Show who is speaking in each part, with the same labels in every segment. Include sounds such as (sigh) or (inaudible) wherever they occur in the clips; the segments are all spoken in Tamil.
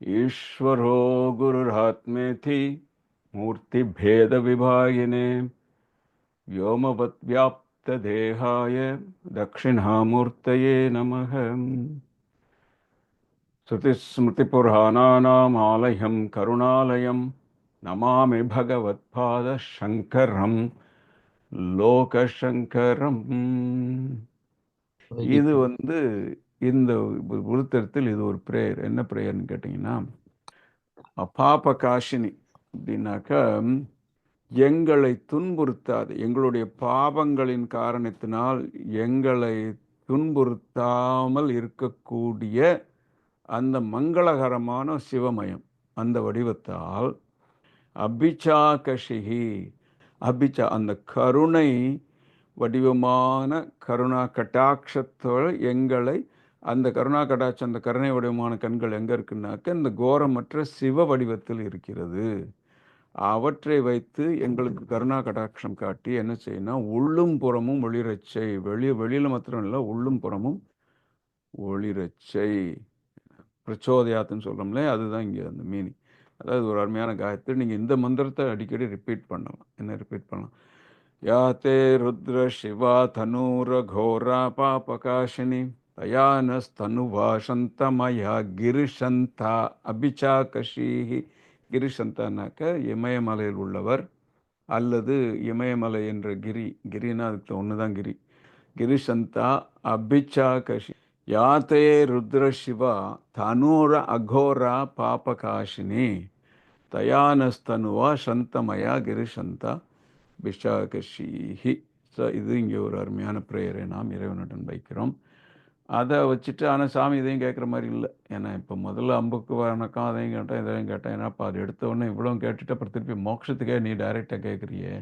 Speaker 1: ईश्वरो गुरुरात्मेति मूर्तिभेदविभागिने व्योमवद्व्याप्तदेहाय दक्षिणामूर्तये नमः श्रुतिस्मृतिपुराणानामालयं करुणालयं नमामि भगवत्पादशङ्करं லோகசங்கரம் இது வந்து இந்த உருத்தரத்தில் இது ஒரு ப்ரேயர் என்ன ப்ரேயர்னு கேட்டிங்கன்னா பாப காஷினி அப்படின்னாக்கா எங்களை துன்புறுத்தாது. எங்களுடைய பாவங்களின் காரணத்தினால் எங்களை துன்புறுத்தாமல் இருக்கக்கூடிய அந்த மங்களகரமான சிவமயம் அந்த வடிவத்தால் அபிச்சா கஷிகி அபிச்சா அந்த கருணை வடிவமான கருணா கட்டாட்சத்தோடு எங்களை அந்த கருணா கடாட்சம் அந்த கருணை வடிவமான கண்கள் எங்கே இருக்குன்னாக்க இந்த கோரமற்ற சிவ வடிவத்தில் இருக்கிறது. அவற்றை வைத்து எங்களுக்கு கருணா கடாட்சம் காட்டி என்ன செய்யணும் உள்ளும் புறமும் ஒளிரச்சை. வெளி வெளியில் மாத்திரம் இல்லை உள்ளும் புறமும் ஒளிரச்சை. பிரச்சோதயாத்துன்னு சொல்கிறோம்லே அதுதான் இங்கே அந்த மீனிங் அதாவது ஒரு அருமையான காயத்தை நீங்கள் இந்த மந்திரத்தை அடிக்கடி ரிப்பீட் பண்ணலாம். என்ன ரிப்பீட் பண்ணலாம்? யாத்தே ருத்ர சிவா தனூர கோரா பாபகாஷினி. தயானஸ்தனுவா கிரிஷந்தா அபிச்சாகஷீஹி கிரிஷந்தானாக்க இமயமலையில் உள்ளவர் அல்லது இமயமலை என்ற கிரி கிரினா அதுக்கு ஒன்று தான் கிரி. கிரிஷந்தா அபிச்சாகஷி யாத்தே ருத்ர சிவா தனூர அகோரா பாபகாஷினி தயானஸ்தனுவா சந்தமயா கிரிசந்தா பிஷாகஷீஹி ஸோ இது இங்கே ஒரு அருமையான பிரேயரை நாம் இறைவனுடன் வைக்கிறோம். அதை வச்சுட்டு ஆனால் சாமி இதையும் கேட்குற மாதிரி இல்லை. ஏன்னா இப்போ முதல்ல அம்புக்கு வணக்கம் அதையும் கேட்டேன் இதையும் கேட்டேன். ஏன்னா அப்போ அது எடுத்தவொடனே இவ்வளோ கேட்டுட்டு அப்புறம் திருப்பி மோட்சத்துக்கே நீ டைரெக்டாக கேட்குறியே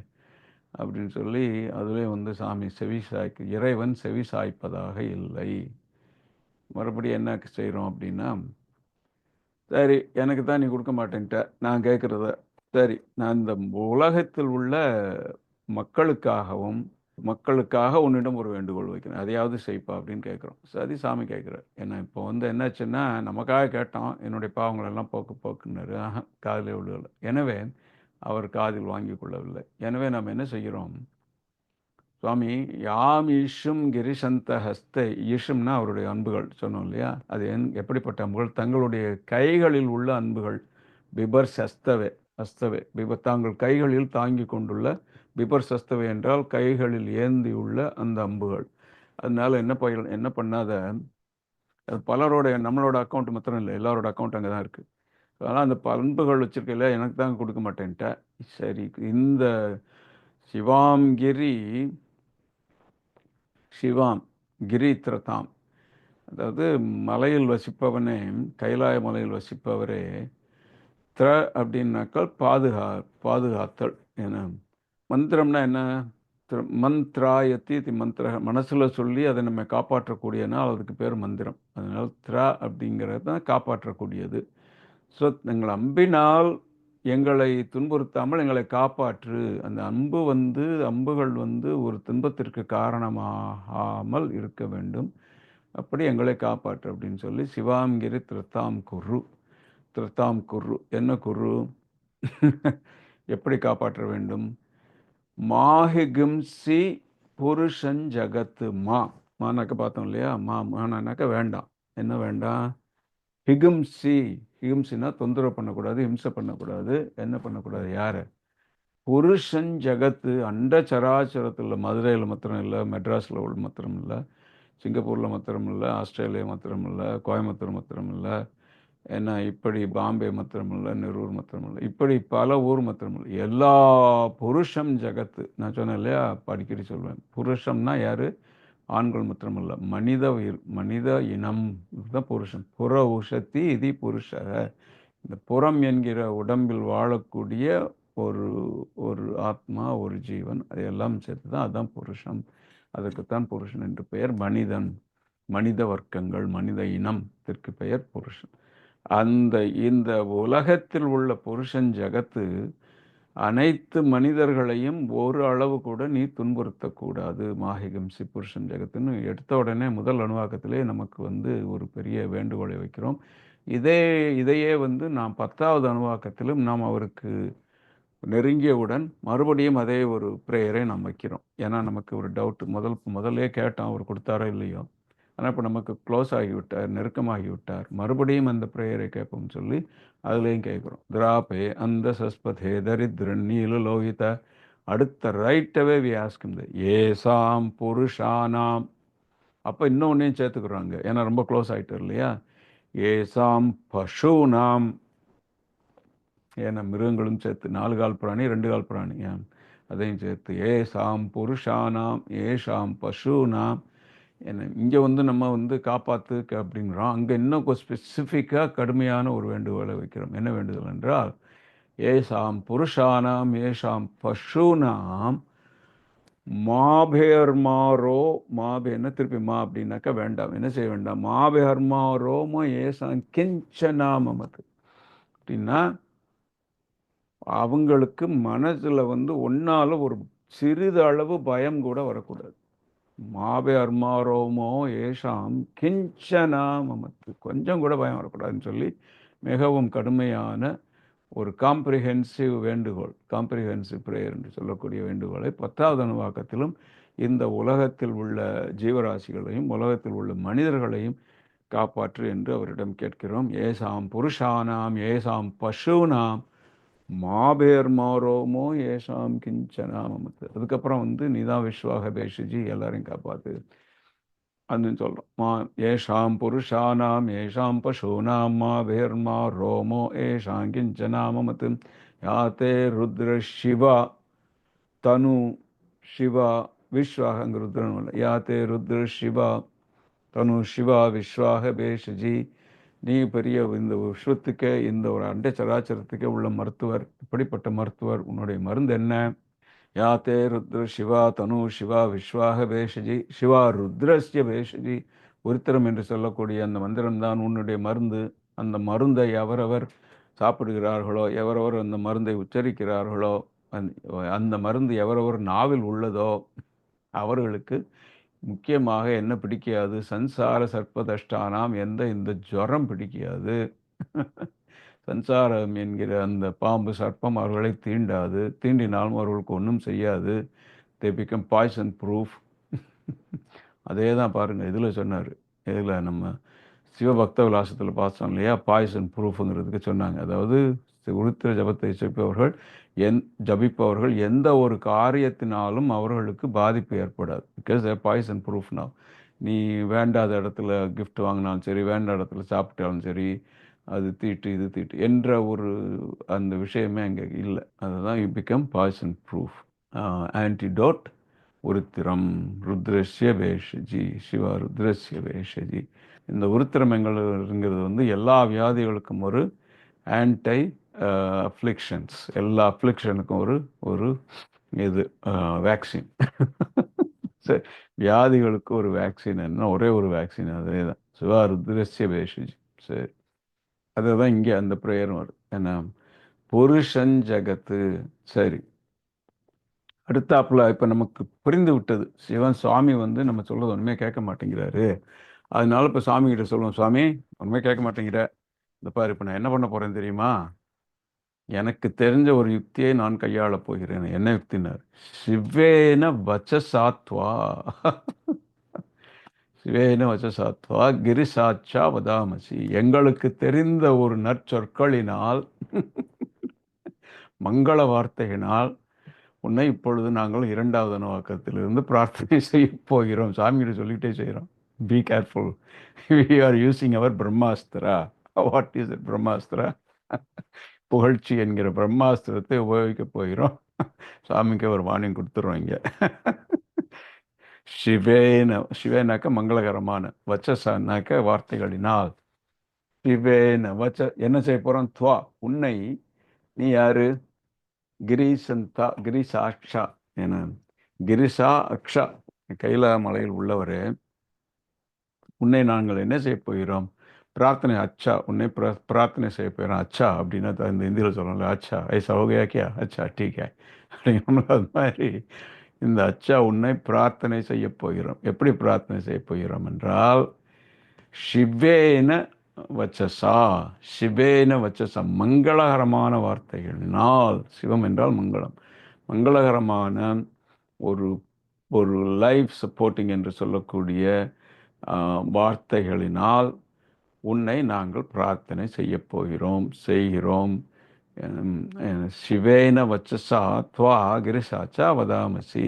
Speaker 1: அப்படின்னு சொல்லி அதுலேயும் வந்து சாமி செவி சாய்க்கு இறைவன் செவி சாய்ப்பதாக இல்லை. மறுபடியும் என்ன செய்கிறோம் அப்படின்னா சரி எனக்கு தான் நீ கொடுக்க மாட்டேன்ட்ட நான் கேட்குறத. சரி நான் இந்த உலகத்தில் உள்ள மக்களுக்காகவும் மக்களுக்காக உன்னிடம் ஒரு வேண்டுகோள் வைக்கிறேன் அதையாவது செய்ப்பா அப்படின்னு கேட்குறோம். சரி சாமி கேட்குறாரு ஏன்னா இப்போ வந்து என்னாச்சுன்னா நமக்காக கேட்டோம். என்னுடைய பாவங்களெல்லாம் போக்கு போக்குன்னாரு. காதில் விழுகலை. எனவே அவர் காதில் வாங்கி கொள்ளவில்லை. எனவே நாம் என்ன செய்கிறோம்? சுவாமி யாம் ஈஷும் கிரிசந்த ஹஸ்த. ஈஷும்னா அவருடைய அன்புகள் சொன்னோம் இல்லையா? அது என் எப்படிப்பட்ட அன்புகள்? தங்களுடைய கைகளில் உள்ள அன்புகள். பிபர் சஸ்தவே அஸ்தவே பிபர் தாங்கள் கைகளில் தாங்கி கொண்டுள்ள பிபர் சஸ்தவை என்றால் கைகளில் ஏந்தி உள்ள அந்த அம்புகள். அதனால என்ன பயில் என்ன பண்ணாத? அது பலரோட நம்மளோட அக்கௌண்ட் மாத்திரம் இல்லை எல்லாரோட அக்கௌண்ட் அங்கே தான் இருக்குது அதனால் அந்த பண்புகள் வச்சுருக்கையில எனக்கு தான் கொடுக்க மாட்டேன்ட்ட. சரி இந்த சிவாம் கிரி சிவாம் கிரி திரதாம் அதாவது மலையில் வசிப்பவனே கைலாய மலையில் வசிப்பவரே திர அப்படின்னாக்கள் பாதுகா பாதுகாத்தல் என மந்திரம்னா என்ன? மந்த்ராயத்தி இது மந்திர மனசில் சொல்லி அதை நம்ம காப்பாற்றக்கூடியனால் அதுக்கு பேர் மந்திரம். அதனால் த்ரா அப்படிங்கிறது தான் காப்பாற்றக்கூடியது. ஸோ எங்கள் அம்பினால் எங்களை துன்புறுத்தாமல் எங்களை காப்பாற்று. அந்த அம்பு வந்து அம்புகள் வந்து ஒரு துன்பத்திற்கு காரணமாகாமல் இருக்க வேண்டும். அப்படி எங்களை காப்பாற்று அப்படின்னு சொல்லி சிவாங்கிரி திருத்தாம் குரு. திருத்தாம் குரு. என்ன குரு? (laughs) எப்படி காப்பாற்ற வேண்டும்? மாஹிகிம்சி புருஷன் ஜகத்து மா. மானாக்க பார்த்தோம் இல்லையா? மா மானாக்க வேண்டாம் என்ன வேண்டாம் ஹிகிம்சி ஹிகிம்சினா தொந்தரவு பண்ணக்கூடாது ஹிம்சை பண்ணக்கூடாது. என்ன பண்ணக்கூடாது? யார்? புருஷன் ஜகத்து. அண்ட சராச்சரத்தில் மதுரையில் மாத்திரம் இல்லை மெட்ராஸில் உள்ள மாத்திரம் இல்லை சிங்கப்பூரில் மாத்திரம் இல்லை ஆஸ்திரேலியா மாத்திரம் இல்லை கோயம்புத்தூர் மாத்திரம் இல்லை. ஏன்னா இப்படி பாம்பே மாத்திரமில்லை நெரூர் மாத்திரமில்லை இப்படி பல ஊர் மாத்திரமில்லை. எல்லா புருஷம் ஜகத்து. நான் சொன்னேன் இல்லையா? அடிக்கடி சொல்வேன். புருஷம்னா யார்? ஆண்கள் மாத்திரமில்லை. மனித உயிர் மனித இனம். தான் புருஷன் புற உஷத்தி இது புருஷ இந்த புறம் என்கிற உடம்பில் வாழக்கூடிய ஒரு ஒரு ஆத்மா ஒரு ஜீவன் அதையெல்லாம் சேர்த்து தான் அதுதான் புருஷன் அதற்குத்தான் புருஷன் என்று பெயர் மனிதன். மனித வர்க்கங்கள் மனித இனத்திற்கு பெயர் புருஷன். அந்த இந்த உலகத்தில் உள்ள புருஷன் ஜகத்து அனைத்து மனிதர்களையும் ஒரு அளவு கூட நீ துன்புறுத்தக்கூடாது. மாஹிகம்சி புருஷன் ஜெகத்துன்னு எடுத்த உடனே முதல் அணுவாக்கத்திலே நமக்கு வந்து ஒரு பெரிய வேண்டுகோளை வைக்கிறோம். இதே இதையே வந்து நாம் பத்தாவது அணுவாக்கத்திலும் நாம் அவருக்கு நெருங்கியவுடன் மறுபடியும் அதே ஒரு ப்ரேயரை நாம் வைக்கிறோம். ஏன்னா நமக்கு ஒரு டவுட் முதல் முதலே கேட்டோம் அவர் கொடுத்தாரோ இல்லையோ? ஆனால் இப்போ நமக்கு க்ளோஸ் ஆகிவிட்டார் நெருக்கமாகி விட்டார் மறுபடியும் அந்த ப்ரேயரை கேட்போம்னு சொல்லி அதுலேயும் கேட்குறோம். திராபே அந்த சஸ்பதே தரித்ரன் நீல லோகித அடுத்த ரைட்டவே வி ஆஸ்கும் ஏசாம் புருஷானாம். அப்போ இன்னொன்னையும் சேர்த்துக்கிறாங்க. ஏன்னா ரொம்ப க்ளோஸ் ஆகிட்டார் இல்லையா? ஏசாம் பசுனாம். ஏன்னா மிருகங்களும் சேர்த்து நாலு கால் பிராணி ரெண்டு கால் பிராணி. அதையும் சேர்த்து ஏசாம் புருஷானாம் ஏஷாம் பசுனாம். என்ன இங்கே வந்து நம்ம வந்து காப்பாற்று அப்படிங்கிறோம். அங்கே இன்னும் ஸ்பெசிஃபிக்காக கடுமையான ஒரு வேண்டுகோளை வைக்கிறோம். என்ன வேண்டுதல் என்றால் ஏசாம் புருஷானாம் ஏஷாம் பசுனாம் மாபேர்மாரோ மாபே என்ன திருப்பி மா அப்படின்னாக்கா வேண்டாம். என்ன செய்ய வேண்டாம்? மாபேர்மாரோமோ ஏசாம் கிஞ்சனாமது அப்படின்னா அவங்களுக்கு மனசில் வந்து ஒன்றால் ஒரு சிறிதளவு பயம் கூட வரக்கூடாது. மாபே அர்மாரோமோ ஏஷாம் கிஞ்சனா மமத்து. கொஞ்சம் கூட பயம் வரக்கூடாதுன்னு சொல்லி மிகவும் கடுமையான ஒரு காம்ப்ரிஹென்சிவ் வேண்டுகோள் காம்ப்ரிஹென்சிவ் ப்ரேயர் என்று சொல்லக்கூடிய வேண்டுகோளை பத்தாவது அணுவாக்கத்திலும் இந்த உலகத்தில் உள்ள ஜீவராசிகளையும் உலகத்தில் உள்ள மனிதர்களையும் காப்பாற்று என்று அவரிடம் கேட்கிறோம். ஏசாம் புருஷானாம் ஏசாம் பசுனாம் மாபேர் மாரோமோ ஏஷாம் கிஞ்சனாமத்து அதுக்கப்புறம் வந்து நீதான் விஸ்வாக பேஷிஜி எல்லாரையும் காப்பாத்து. அதுன்னு சொல்கிறோம் மா ஏஷாம் புருஷானாம் ஏஷாம் பசூனாம் மாபேர் பேர்மா ரோமோ ஏஷாம் கிஞ்சனாமத்து யாத்தே ருத்ர சிவா தனு சிவா விஸ்வாக அங்கே ருத்ரன் இல்லை யாத்தே ருத்ர சிவா தனு சிவா விஸ்வாக பேஷஜி நீ பெரிய இந்த விஸ்வத்துக்கே இந்த ஒரு அண்டை சராச்சரத்துக்கு உள்ள மருத்துவர் இப்படிப்பட்ட மருத்துவர் உன்னுடைய மருந்து என்ன? யாத்தே ருத்ர சிவா தனு சிவா விஸ்வாக வேஷஜி சிவா ருத்ரஸ்ய வேஷஜி. உருத்திரம் என்று சொல்லக்கூடிய அந்த மந்திரம்தான் உன்னுடைய மருந்து. அந்த மருந்தை எவரவர் சாப்பிடுகிறார்களோ எவரவர் அந்த மருந்தை உச்சரிக்கிறார்களோ அந்த மருந்து எவரவர் நாவில் உள்ளதோ அவர்களுக்கு முக்கியமாக என்ன பிடிக்காது? சன்சார சர்ப்பதஷ்டானாம் எந்த இந்த ஜுரம் பிடிக்காது. சன்சாரம் என்கிற அந்த பாம்பு சர்ப்பம் அவர்களை தீண்டாது. தீண்டினாலும் அவர்களுக்கு ஒன்றும் செய்யாது. தே பிகம் பாய்சன் ப்ரூஃப் அதே தான் பாருங்கள் இதில் சொன்னார். இதில் நம்ம சிவபக்த விலாசத்தில் பார்த்தோம் இல்லையா? பாய்சன் ப்ரூஃபுங்கிறதுக்கு சொன்னாங்க. அதாவது உருத்திர ஜபத்தை ஜபிப்பவர்கள் என் ஜபிப்பவர்கள் எந்த ஒரு காரியத்தினாலும் அவர்களுக்கு பாதிப்பு ஏற்படாது. பிகாஸ் ஏ பாய்சன் ப்ரூஃப் நான் நீ வேண்டாத இடத்துல கிஃப்ட் வாங்கினாலும் சரி வேண்டாத இடத்துல சாப்பிட்டாலும் சரி அது தீட்டு இது தீட்டு என்ற ஒரு அந்த விஷயமே அங்கே இல்லை. அதுதான் you become poison proof antidote உருத்திரம். ருத்ரஸ்ய வேஷஜி. சிவா ருத்ரஸ்ய வேஷஜி. இந்த உருத்திரமங்கள்ங்கிறது வந்து எல்லா வியாதிகளுக்கும் ஒரு ஆன்டை அஃப்ளிக்ஷன்ஸ் எல்லா அஃப்ளிக்ஷனுக்கும் ஒரு ஒரு இது வேக்சின் (laughs) சரி வியாதிகளுக்கு ஒரு வேக்சின் என்ன? ஒரே ஒரு வேக்சின் அதே தான் சிவா ருத்ரஸ்ய பேஷிஜி. சரி. அதுதான் இங்கே அந்த ப்ரேயரும் வருது ஏன்னா புருஷன் ஜகத்து. சரி. அடுத்தாப்புல இப்போ நமக்கு புரிந்து விட்டது. சிவன் சுவாமி வந்து நம்ம சொல்கிறது ஒன்றுமே கேட்க மாட்டேங்கிறாரு. அதனால இப்போ சாமி கிட்ட சொல்லுவோம் சுவாமி ஒன்றுமே கேட்க மாட்டேங்கிற. இந்த பாரு இப்போ நான் என்ன பண்ண போகிறேன் தெரியுமா? எனக்கு தெரிஞ்ச ஒரு யுக்தியை நான் கையாளப் போகிறேன். என்ன யுக்தினார்? சிவேன வச்சசாத்வா. சிவேன வச்சசாத்வா கிரிசாட்சா வதாமசி. எங்களுக்கு தெரிந்த ஒரு நற்சொற்களினால் மங்கள வார்த்தையினால் உன்னை இப்பொழுது நாங்கள் இரண்டாவது நோக்கத்திலிருந்து பிரார்த்தனை செய்ய போகிறோம். சாமிகிட்ட சொல்லிகிட்டே செய்கிறோம். Be careful we are using our Brahmastra what is it Brahmastra புகழ்ச்சி என்கிற பிரம்மாஸ்திரத்தை உபயோகிக்க போகிறோம். (laughs) சாமிக்கு ஒரு வாணியம் கொடுத்துருவோம் இங்கே. சிவேன சிவேனாக்க மங்களகரமான வச்சசானாக்க வார்த்தைகளினால். சிவேன வச்ச என்ன செய்ய போகிறோம் துவா உன்னை நீ யாரு? கிரீசந்தா கிரிசாட்சா என கிரிசா அக்ஷா கைலா மலையில் உள்ளவரே. உன்னை நாங்கள் என்ன செய்ய போகிறோம்? பிரார்த்தனை அச்சா உன்னை பிரார்த்தனை செய்ய போயிடும் அச்சா அப்படின்னா இந்த இந்தியில் சொல்லல அச்சா. ஐசா ஹோகையா கியா அச்சா டீக்கே. அப்படிங்கிற அது மாதிரி இந்த அச்சா உன்னை பிரார்த்தனை செய்ய போகிறோம். எப்படி பிரார்த்தனை செய்ய போகிறோம் என்றால் சிவேன வச்சசா சிவேன வச்சசா மங்களகரமான வார்த்தைகளினால். சிவம் என்றால் மங்களம். மங்களகரமான ஒரு ஒரு லைஃப் சப்போர்ட்டிங் என்று சொல்லக்கூடிய வார்த்தைகளினால் உன்னை நாங்கள் பிரார்த்தனை செய்ய போகிறோம் செய்கிறோம் சிவேன வச்சசா துவா கிரிசாச்சா வதாமசி.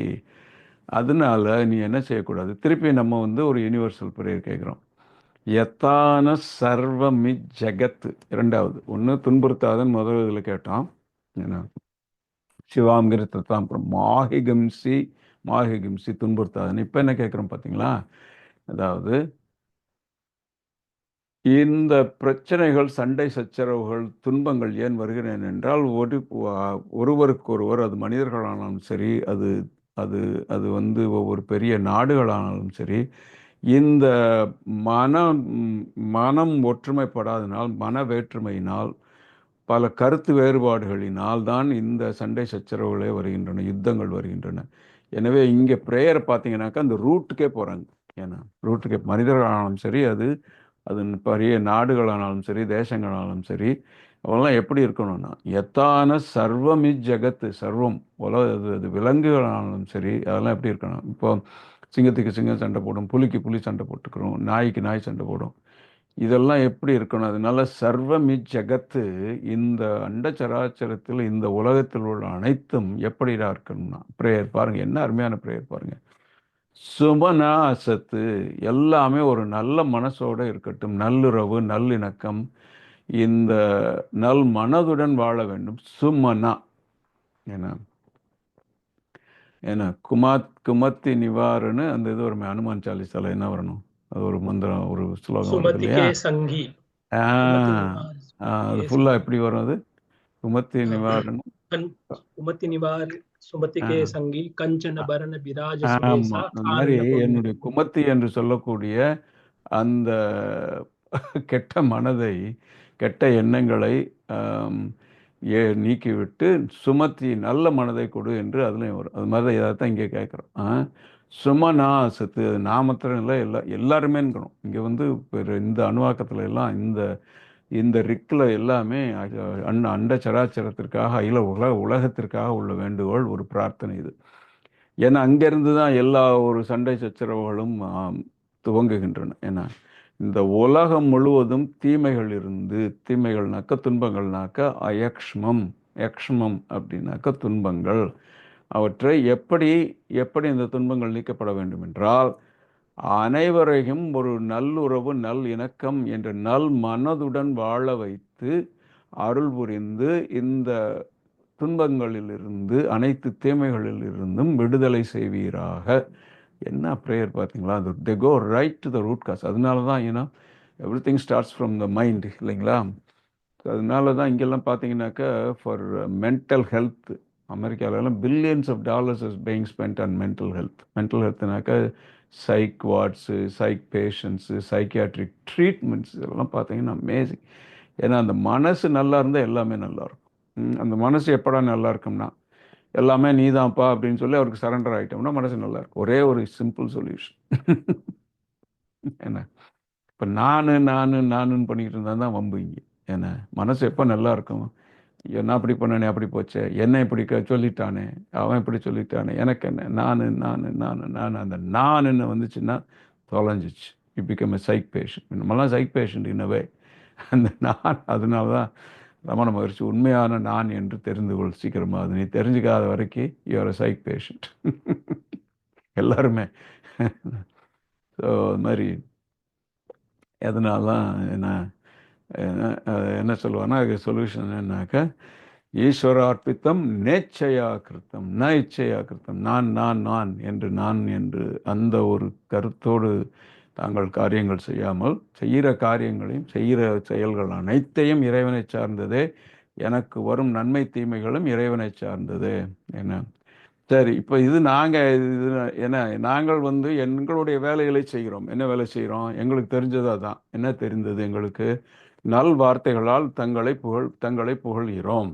Speaker 1: அதனால நீ என்ன செய்யக்கூடாது? திருப்பி நம்ம வந்து ஒரு யூனிவர்சல் பிரேயர் கேட்குறோம் எத்தான சர்வமி ஜெகத்து. இரண்டாவது ஒன்று துன்புறுத்தாதன் முதல் இதில் கேட்டோம் என்ன? சிவாங்கிருத்தான் அப்புறம் மாஹிகிம்சி மாஹிகிம்சி துன்புறுத்தாதன். இப்போ என்ன கேட்குறோம் பார்த்தீங்களா அதாவது இந்த பிரச்சனைகள் சண்டை சச்சரவுகள் துன்பங்கள் ஏன் வருகிறேன் என்றால் ஒரு ஒருவருக்கொருவர் அது மனிதர்களானாலும் சரி அது அது அது வந்து ஒவ்வொரு பெரிய நாடுகளானாலும் சரி இந்த மனம் மனம் ஒற்றுமைப்படாதனால் மன வேற்றுமையினால் பல கருத்து வேறுபாடுகளினால் தான் இந்த சண்டை சச்சரவுகளே வருகின்றன யுத்தங்கள் வருகின்றன. எனவே இங்கே ப்ரேயர் பார்த்தீங்கன்னாக்கா அந்த ரூட்டுக்கே போகிறாங்க ஏன்னா ரூட்டுக்கே மனிதர்களானாலும் சரி அது அது பெரிய நாடுகளானாலும் சரி தேசங்களானாலும் சரி அவெல்லாம் எப்படி இருக்கணும்னா எத்தான சர்வமி ஜெகத்து சர்வம் உலக அது அது விலங்குகளானாலும் சரி அதெல்லாம் எப்படி இருக்கணும்? இப்போ சிங்கத்துக்கு சிங்கம் சண்டை போடும் புலிக்கு புலி சண்டை போட்டுக்கிறோம் நாய்க்கு நாய் சண்டை போடும். இதெல்லாம் எப்படி இருக்கணும்? அதனால சர்வமி ஜெகத்து இந்த அண்ட சராச்சரத்தில் இந்த உலகத்தில் உள்ள அனைத்தும் எப்படிடா இருக்கணும்னா ப்ரேயர் பாருங்கள் என்ன அருமையான ப்ரேயர் பாருங்கள் சுபநாசத்து எல்லாமே ஒரு நல்ல மனசோடு இருக்கட்டும். நல்லுறவு நல்லிணக்கம் இந்த நல் மனதுடன் வாழ வேண்டும். சுமனா. ஏன்னா ஏன்னா குமாத் குமத்தி நிவாரணு அந்த இது ஒரு அனுமான் சாலிசால என்ன வரணும்? அது ஒரு மந்திரம் ஒரு ஸ்லோகம் அது ஃபுல்லா எப்படி வரும் அது? குமத்தி நிவாரணம்
Speaker 2: குமத்தி நிவாரணம்
Speaker 1: சுமத்திகே
Speaker 2: சங்கி
Speaker 1: கஞ்சன பரண
Speaker 2: விராஜ
Speaker 1: என்னுடைய குமத்தி என்று சொல்லக்கூடிய அந்த கெட்ட மனதை கெட்ட எண்ணங்களை ஏ நீக்கிவிட்டு சுமத்தி நல்ல மனதை கொடு என்று அதுலேயும் வரும். அது மாதிரி தான் தான் இங்கே கேட்குறோம். சுமனா சத்து அது நாமத்திரம் இல்லை எல்லா எல்லாருமேன்கணும் இங்கே வந்து இந்த அணுவாக்கத்துல எல்லாம் இந்த இந்த ரிக்கில் எல்லாமே அன் அண்ட சராச்சரத்திற்காக அகில உலக உலகத்திற்காக உள்ள வேண்டுகோள் ஒரு பிரார்த்தனை இது. ஏன்னா அங்கேருந்து தான் எல்லா ஒரு சண்டை சச்சரவுகளும் துவங்குகின்றன. ஏன்னா இந்த உலகம் முழுவதும் தீமைகள் இருந்து தீமைகள்னாக்க துன்பங்கள்னாக்க அயக்ஷ்மம் யக்ஷ்மம் அப்படின்னாக்க துன்பங்கள். அவற்றை எப்படி எப்படி இந்த துன்பங்கள் நீக்கப்பட வேண்டும் என்றால் அனைவரையும் ஒரு நல்லுறவு நல் இணக்கம் என்ற நல் மனதுடன் வாழ வைத்து அருள் புரிந்து இந்த துன்பங்களிலிருந்து அனைத்து தீமைகளிலிருந்தும் விடுதலை செய்வீராக. என்ன ப்ரேயர் பார்த்தீங்களா? அது they go right to the root cause அதனால தான் ஏன்னா everything starts from the mind இல்லைங்களா? அதனால தான் இங்கெல்லாம் பார்த்தீங்கன்னாக்கா for mental health அமெரிக்காவிலலாம் billions of dollars is paying spend on mental health mental ஹெல்த்னாக்கா psych wards psych patients psychiatric treatments இதெல்லாம் பார்த்தீங்கன்னா அமேசிங் ஏன்னா அந்த மனசு நல்லா இருந்தால் எல்லாமே நல்லாயிருக்கும் அந்த மனசு எப்படா நல்லா இருக்கும்னா எல்லாமே நீ தான்ப்பா அப்படின்னு சொல்லி அவருக்கு சரண்டர் ஆகிட்டோம்னா மனசு நல்லா இருக்கும். ஒரே ஒரு சிம்பிள் சொல்யூஷன் என்ன? இப்போ நான் நான் நானுன்னு பண்ணிக்கிட்டு இருந்தால் தான் வம்பு இங்கே. என்ன? மனசு எப்போ நல்லா இருக்கும்? நான் அப்படி பண்ணனே அப்படி போச்சே. என்ன இப்படி க- சொல்லிட்டானே? அவன் இப்படி சொல்லிட்டானே. எனக்கு என்ன? நான் நான் நான் நான். அந்த நான் என்ன வந்துச்சுன்னா தொலைஞ்சிச்சு. You become a psych patient நம்மளாம் சைக் பேஷண்ட் இன்னவே அந்த நான் அதனால தான் ரமண மகிழ்ச்சி உண்மையான நான் என்று தெரிந்து கொள் சீக்கிரமாக அது நீ தெரிஞ்சுக்காத வரைக்கும் யுவர் சைக் பேஷண்ட் எல்லாருமே. ஸோ அது மாதிரி. எதனால தான் என்ன என்ன சொல்லுவாங்கன்னா அதுக்கு சொல்யூஷன் என்னன்னாக்கா ஈஸ்வரார்ப்பித்தம் நேச்சையா கிருத்தம் ந இச்சையா கிருத்தம் நான் நான் நான் என்று நான் என்று அந்த ஒரு கருத்தோடு தாங்கள் காரியங்கள் செய்யாமல் செய்கிற காரியங்களையும் செய்கிற செயல்கள் அனைத்தையும் இறைவனை சார்ந்ததே. எனக்கு வரும் நன்மை தீமைகளும் இறைவனை சார்ந்தது. என்ன? சரி இப்போ இது நாங்கள் இது என்ன நாங்கள் வந்து எங்களுடைய வேலைகளை செய்கிறோம். என்ன வேலை செய்கிறோம்? எங்களுக்கு தெரிஞ்சது தான் என்ன தெரிந்தது எங்களுக்கு? நல் வார்த்தைகளால் தங்களை புகழ் தங்களை புகழ்கிறோம்.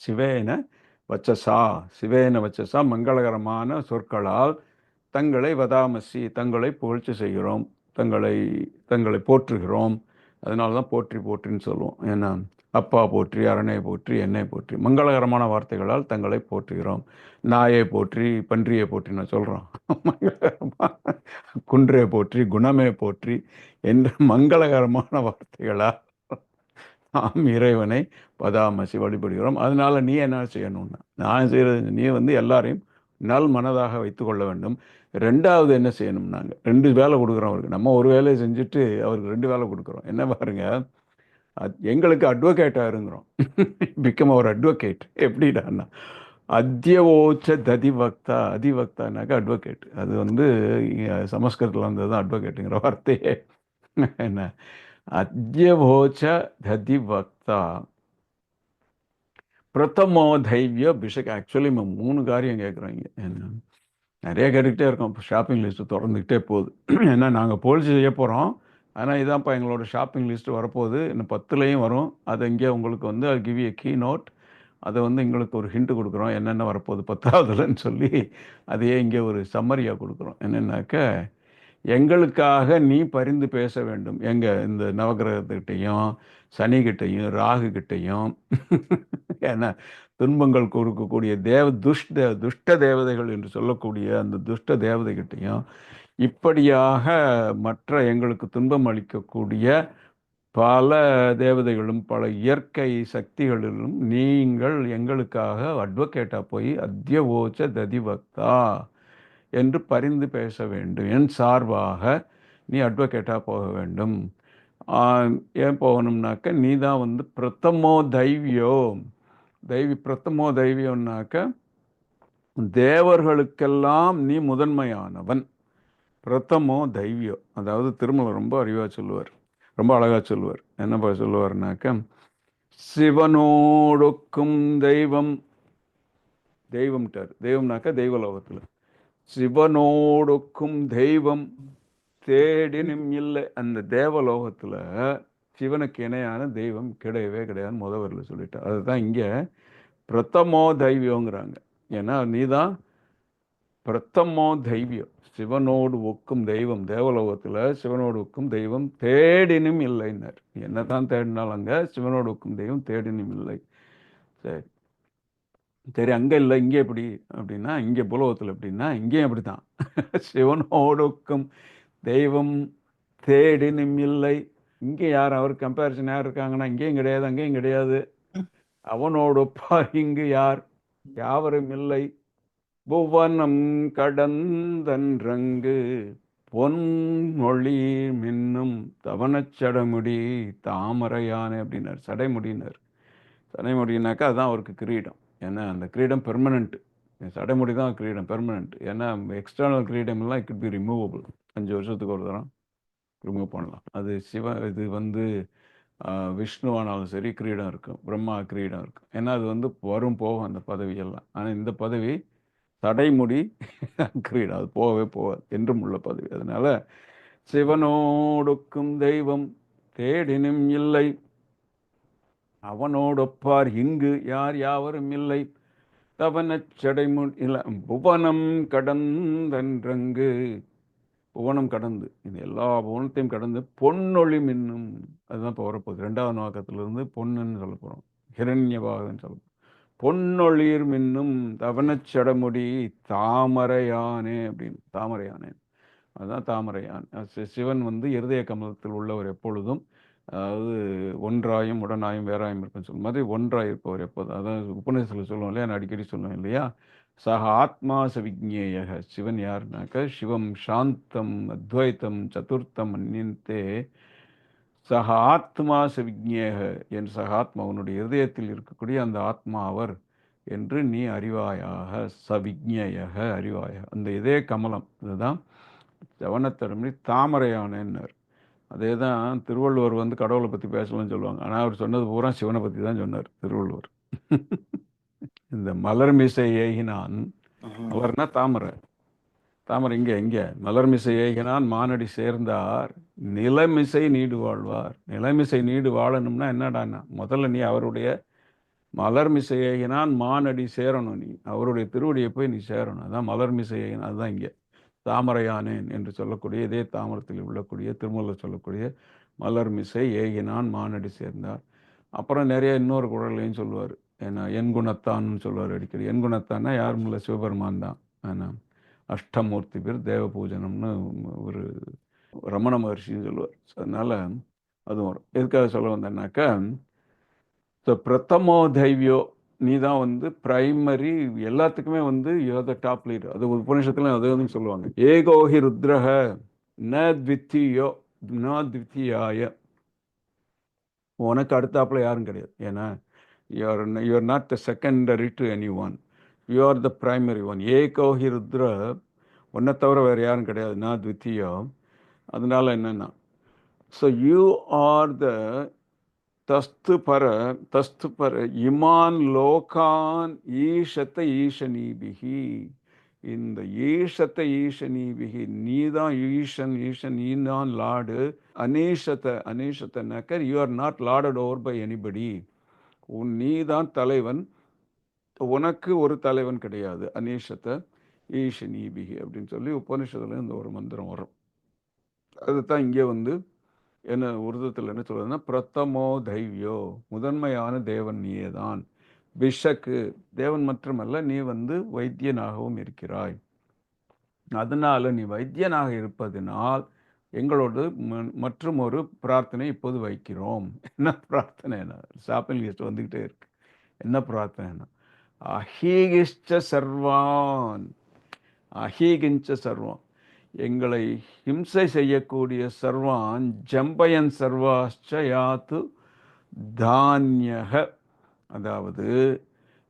Speaker 1: சிவேன வச்சசா சிவேன வச்சசா மங்களகரமான சொற்களால் தங்களை வதாமசி தங்களை புகழ்ச்சி செய்கிறோம் தங்களை தங்களை போற்றுகிறோம். அதனால தான் போற்றி போற்றின்னு சொல்லுவோம். ஏன்னா அப்பா போற்றி அரணை போற்றி என்னை போற்றி. மங்களகரமான வார்த்தைகளால் தங்களை போற்றுகிறோம். நாயை போற்றி பன்றியை போற்றி நான் சொல்கிறோம் குன்றே போற்றி குணமே போற்றி என்ற மங்களகரமான வார்த்தைகளால் நாம் இறைவனை பதாமசி வழிபடுகிறோம். அதனால நீ என்ன செய்யணும்னா நான் செய்கிறது நீ வந்து எல்லாரையும் நல் மனதாக வைத்து கொள்ள வேண்டும். ரெண்டாவது என்ன செய்யணும் நாங்கள் ரெண்டு வேலை கொடுக்குறோம் அவருக்கு. நம்ம ஒரு வேலையை செஞ்சுட்டு அவருக்கு ரெண்டு வேலை கொடுக்குறோம். என்ன பாருங்கள் எங்களுக்கு அட்வொகேட்டாக இருங்கிறோம். பிகம் அவர் அட்வொகேட் எப்படிடான்னா அத்தியவோச்ச ததிவக்தா அதிவக்தானாக்கா அட்வொகேட் அது வந்து சமஸ்கிருதத்தில் வந்தது தான் அட்வொகேட்டுங்கிற வார்த்தையே. (laughs) என்ன? அத்தியவோச்ச ததிவக்தா. பிரதமோ தைவிய பிஷக் ஆக்சுவலி நம்ம மூணு காரியம் கேட்குறோங்க என்ன? நிறைய கேட்டுக்கிட்டே இருக்கோம். இப்போ ஷாப்பிங் லிஸ்ட்டு திறந்துக்கிட்டே போகுது. (clears throat) ஏன்னா நாங்கள் போலீஸ் செய்ய போகிறோம் ஆனால் இதான்ப்பா எங்களோட ஷாப்பிங் லிஸ்ட்டு வரப்போகுது. இன்னும் பத்துலேயும் வரும். அது இங்கே உங்களுக்கு வந்து அது கிவ் ஏ கீ நோட் அதை வந்து எங்களுக்கு ஒரு ஹிண்ட் கொடுக்குறோம். என்னென்ன வரப்போகுது பத்தாவதுலன்னு சொல்லி அதையே இங்கே ஒரு சம்மரியாக கொடுக்குறோம். என்னென்னாக்க எங்களுக்காக நீ பரிந்து பேச வேண்டும். எங்கள் இந்த நவகிரகத்துக்கிட்டையும் சனிக்கிட்டையும் ராகுகிட்டையும். ஏன்னா துன்பங்கள் கொடுக்கக்கூடிய தேவ துஷ்ட துஷ்ட தேவதைகள் என்று சொல்லக்கூடிய அந்த துஷ்ட தேவதைகிட்டையும் இப்படியாக மற்ற எங்களுக்கு துன்பம் அளிக்கக்கூடிய பல தேவதைகளும் பல இயற்கை சக்திகளிலும் நீங்கள் எங்களுக்காக அட்வொகேட்டாக போய் அத்தியவோச்ச ததிவக்தா என்று பரிந்து பேச வேண்டும். என் சார்பாக நீ அட்வொகேட்டாக போக வேண்டும். ஏன் போகணும்னாக்க நீ தான் வந்து பிரதமோ தைவியோ தெய்வி பிரத்தமோ தைவியம்னாக்க தேவர்களுக்கெல்லாம் நீ முதன்மையானவன். பிரதமோ தைவியோ அதாவது திருமலை ரொம்ப அறிவாக சொல்லுவார். ரொம்ப அழகாக சொல்லுவார். என்ன சொல்லுவார்னாக்க சிவனோடொக்கும் தெய்வம் தெய்வம்ட்டார். தெய்வம்னாக்க தெய்வலோகத்தில். சிவனோடொக்கும் தெய்வம் தேடினும் இல்லை. அந்த தேவலோகத்தில் சிவனுக்கு இணையான தெய்வம் கிடையவே கிடையாது. முதவரில் சொல்லிட்டார் அதுதான் இங்கே பிரதமோ தெய்வியோங்கிறாங்க ஏன்னா நீதான் பிரதமோ தெய்வியம் சிவனோடு ஒக்கும் தெய்வம் தேவலோகத்தில் சிவனோடு ஒக்கும் தெய்வம் தேடினும் இல்லைன்னார் என்னதான் தேடினாலும் அங்கே சிவனோடு ஒக்கும் தெய்வம் தேடினும் இல்லை. சரி. சரி அங்கே இல்லை இங்கே எப்படி? அப்படின்னா இங்கே புலவத்தில் எப்படின்னா இங்கேயும் அப்படி தான் (laughs) சிவனோடொக்கும் தெய்வம் தேடினும் இல்லை. இங்கே யார் அவர் கம்பேரிசன் யார் இருக்காங்கன்னா இங்கேயும் கிடையாது அங்கேயும் கிடையாது. அவனோடொப்பா இங்கு யார்? யாவரும் இல்லை. புவனம் கடந்தன்றங்கு பொன்மொழி மின்னும் தவனச் சடமுடி தாமரையானே அப்படின்னார். சடைமுடினார் சடைமுடினாக்கா அதுதான் அவருக்கு கிரீடம். ஏன்னா அந்த கிரீடம் பெர்மனண்ட் சடைமுடி தான் கிரீடம் பெர்மனண்ட் ஏன்னா எக்ஸ்டர்னல் கிரீடம்லாம் இட் பி ரிமூவபிள் அஞ்சு வருஷத்துக்கு ஒரு தரம். ரிமூவ் பண்ணலாம். அது சிவ இது வந்து விஷ்ணுவானாலும் சரி கிரீடம் இருக்கும். பிரம்மா கிரீடம் இருக்கும். ஏன்னா அது வந்து வரும் போகும் அந்த பதவியெல்லாம். ஆனால் இந்த பதவி தடைமுடி (laughs) கிரீடம் அது போகவே போகாது என்றும் உள்ள பதவி. அதனால சிவனோடொக்கும் தெய்வம் தேடினும் இல்லை. அவனோடொப்பார் இங்கு யார் யாவரும் இல்லை. தவனச்சடைமு இல்லை புவனம் கடந்தன்றங்கு. புவனம் கடந்து இது எல்லா புவனத்தையும் கடந்து பொன்னொழி மின்னும். அதுதான் இப்போ வரப்போகுது. ரெண்டாவது நோக்கத்திலிருந்து பொன்னுன்னு சொல்ல போகிறோம் ஹிரண்யபாகன்னு சொல்ல பொன்னொளிர் மின்னும் தவனச்சடமுடி தாமரையானே அப்படின்னு. தாமரையானே. அதுதான் தாமரையான். சிவன் வந்து இருதய கமலத்தில் உள்ளவர் எப்பொழுதும். அதாவது ஒன்றாயும் உடனாயும் வேறாயும் இருக்குன்னு சொல்லும் மாதிரி ஒன்றாய் இருப்பவர் எப்போதும் அதான் உபநிஷத்தில் சொல்லுவோம் இல்லையா? நான் அடிக்கடி சொல்லுவேன் இல்லையா? சக ஆத்மா சவிஜ்ஞேயக சிவன் யாருனாக்க? சிவம் சாந்தம் அத்வைத்தம் சதுர்த்தம் அந்நியந்தே சக ஆத்மா சவிஜ்ஞேக என் சக ஆத்மா உன்னுடைய இருதயத்தில் இருக்கக்கூடிய அந்த ஆத்மா அவர் என்று நீ அறிவாயாக சவிஜ்ஞேயக அறிவாயாக. அந்த இதய கமலம் இதுதான் ஜவனத்தரமணி தாமரையானேன்னார். அதே தான் திருவள்ளுவர் வந்து கடவுளை பற்றி பேசலாம்னு சொல்லுவாங்க. ஆனால் அவர் சொன்னது பூரா சிவனை பற்றி தான் சொன்னார் திருவள்ளுவர். (laughs) இந்த மலர்மிசை ஏகினான் மலர்னா தாமரை. தாமரை இங்கே இங்கே. மலர்மிசை ஏகினான் மானடி சேர்ந்தார். நிலமிசை நீடு வாழ்வார். நிலமிசை நீடு வாழணும்னா என்னடான்னா முதல்ல நீ அவருடைய மலர்மிசை ஏகினான் மானடி சேரணும் நீ. அவருடைய திருவடியை போய் நீ சேரணும். அதான் மலர்மிசை ஏகினா அதுதான் இங்கே. தாமரையானேன் என்று சொல்லக்கூடிய இதே தாமரத்தில் உள்ளக்கூடிய திருமலை சொல்லக்கூடிய மலர்மிசை ஏகினான் மானடி சேர்ந்தார். அப்புறம் நிறைய இன்னொரு குரலையும் சொல்லுவார். ஏன்னா என் குணத்தான்னு சொல்லுவார் அடிக்கடி. என் குணத்தான்னா யாரும் இல்லை சிவபெருமான் தான். ஏன்னா அஷ்டமூர்த்தி பேர் தேவ பூஜனம்னு ஒரு ரமண மகர்ஷின்னு சொல்லுவார். அதனால் அதுவும் வரும். எதுக்காக சொல்ல வந்தேன்னாக்கா ஸோ பிரதமோ தைவியோ நீ தான் வந்து பிரைமரி எல்லாத்துக்குமே வந்து யூஆர் த டாப் லீடர் அது உபநிஷத்துல அது வந்து சொல்லுவாங்க. ஏகோஹி ருத்ரஹ ந த்வித்தியோ ந த்வித்தியாய. உனக்கு அடுத்தாப்புல யாரும் கிடையாது. ஏன்னா you are you are not the secondary to any one you are the primary one ஏகோஹி ருத்ர ஒன்றை தவிர வேறு யாரும் கிடையாது. நான் த்வித்தீயம் அதனால் என்னென்னா ஸோ யூ ஆர் த தஸ்து பர தஸ்து பர இமான் லோகான் ஈஷத்த ஈஷனீபிகி. இந்த ஈஷத்த ஈஷனீபிகி நீ தான் ஈஷன் ஈஷன் நீ தான் லாடு. அனீஷத்த அனீஷத்தனாக்க you are not lorded over by anybody உன் நீ தான் தலைவன். உனக்கு ஒரு தலைவன் கிடையாது. அனீஷத்த ஈஷனீபிகி அப்படின்னு சொல்லி உபனிஷத்துல இந்த ஒரு மந்திரம் வரும். அதுதான் இங்கே வந்து என்ன உருதத்தில் என்ன சொல்றதுன்னா பிரதமோ தைவியோ முதன்மையான தேவன் நீயே தான் பிஷக்கு தேவன் மட்டுமல்ல நீ வந்து வைத்தியனாகவும் இருக்கிறாய். அதனால் நீ வைத்தியனாக இருப்பதினால் எங்களோடு மற்றும் ஒரு பிரார்த்தனை இப்போது வைக்கிறோம். என்ன பிரார்த்தனை என்ன ஷாப்பிங் லிஸ்ட் வந்துக்கிட்டே இருக்கு. என்ன பிரார்த்தனைனா அஹீகிஷ்ட சர்வான். அஹீகிஞ்ச சர்வான் எங்களை ஹிம்சை செய்யக்கூடிய சர்வான் ஜம்பயன் சர்வாஷ்ச யாத்து தானியக. அதாவது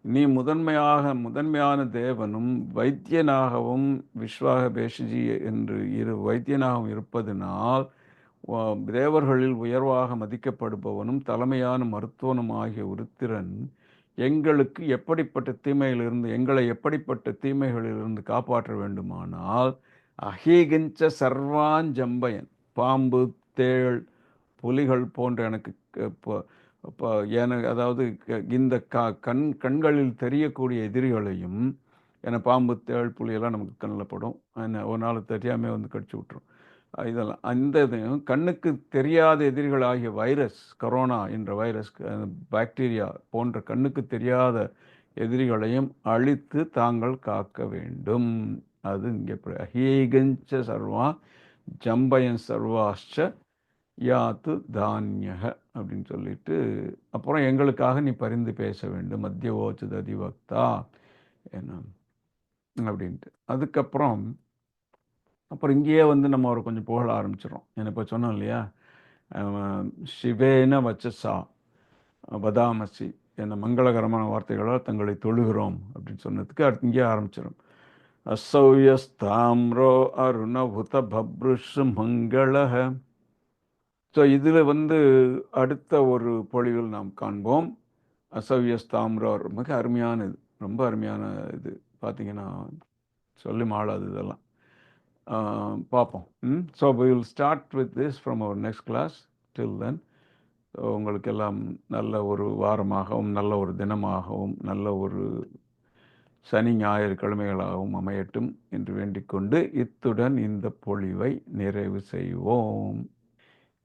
Speaker 1: நீ முதன்மையாக முதன்மையான தேவனும் வைத்தியனாகவும் விஸ்வாக பேஷஜி என்று இரு வைத்தியனாகவும் இருப்பதனால் தேவர்களில் உயர்வாக மதிக்கப்படுபவனும் தலைமையான மருத்துவனும் ஆகிய உருத்திரன் எங்களுக்கு எப்படிப்பட்ட தீமையிலிருந்து எங்களை எப்படிப்பட்ட தீமைகளிலிருந்து காப்பாற்ற வேண்டுமானால் அஹீகிஞ்ச சர்வாஞ்சம்பயன் பாம்பு தேள் புலிகள் போன்ற எனக்கு இப்போ எனக்கு அதாவது இந்த க கண் கண்களில் தெரியக்கூடிய எதிரிகளையும் ஏன்னா பாம்பு தேள் புலியெல்லாம் நமக்கு கண்ணில் படும். ஒரு நாள் தெரியாமல் வந்து கடிச்சு விட்ரும் இதெல்லாம் அந்த இதையும் கண்ணுக்கு தெரியாத எதிரிகளாகிய வைரஸ் கரோனா என்ற வைரஸ் பாக்டீரியா போன்ற கண்ணுக்கு தெரியாத எதிரிகளையும் அழித்து தாங்கள் காக்க வேண்டும். அது இங்கே ஹீகஞ்ச சர்வா ஜம்பயன் சர்வாஷ்ச யாத்து தானியக அப்படின்னு சொல்லிட்டு அப்புறம் எங்களுக்காக நீ பரிந்து பேச வேண்டும். மத்திய ஓச்சு அதிவக்தா என்ன அப்படின்ட்டு. அதுக்கப்புறம் அப்புறம் இங்கேயே வந்து நம்ம ஒரு கொஞ்சம் புகழ ஆரம்பிச்சிடும் எனக்கு இப்போ சொன்னோம் இல்லையா? சிவேன வச்சசா வதாமசி என்ன மங்களகரமான வார்த்தைகளால் தங்களை தொழுகிறோம் அப்படின்னு சொன்னதுக்கு அடுத்து இங்கேயே ஆரம்பிச்சிடும் அசௌயஸ்தாம்ரோ அருணபுத பப்ருஷ் மங்களக ஸோ இதில் வந்து அடுத்த ஒரு பொழிவில் நாம் காண்போம். அசௌயஸ்தாம்ரோ மிக அருமையான இது ரொம்ப அருமையான இது. பார்த்தீங்கன்னா சொல்லி மாளாது இதெல்லாம். Um, பார்ப்போம் ம் so will start with this from our next class till then so உங்களுக்கெல்லாம் நல்ல ஒரு வாரமாகவும் நல்ல ஒரு தினமாகவும் நல்ல ஒரு சனி ஞாயிறு கிழமைகளாகவும் அமையட்டும் என்று வேண்டிக்கொண்டு இத்துடன் இந்த பொழிவை நிறைவு செய்வோம்.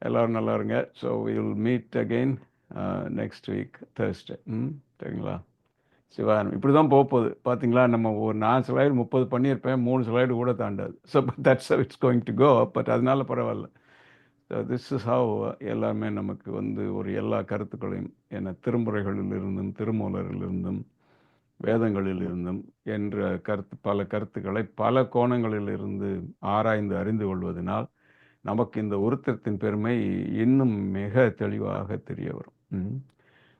Speaker 1: எல்லோரும் நல்லா இருங்க. So will meet again next week Thursday ம் சரிங்களா? சிவாரம். இப்படி தான் போகுது பார்த்தீங்களா நம்ம ஒரு நாலு ஸ்லைடு முப்பது பண்ணியிருப்பேன் மூணு ஸ்லைடு கூட தாண்டாது. So that's it's going to go but அதனால பரவாயில்ல. ஸோ திஸ் இஸ் ஹவ் எல்லாமே நமக்கு வந்து ஒரு எல்லா கருத்துக்களையும் என திருமுறைகளிலிருந்தும் திருமூலரிலிருந்தும் வேதங்களிலிருந்தும் என்ற கருத்து பல கருத்துக்களை பல கோணங்களிலிருந்து ஆராய்ந்து அறிந்து கொள்வதனால் நமக்கு இந்த உருத்தத்தின் பெருமை இன்னும் மிக தெளிவாக தெரிய வரும்.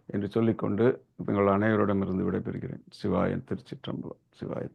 Speaker 1: என்று சொல்லிக்கொண்டு உங்கள் அனைவரிடமிருந்து விடைபெறுகிறேன். சிவாயன் திருச்சிற்றம்பலம். சிவாய திரு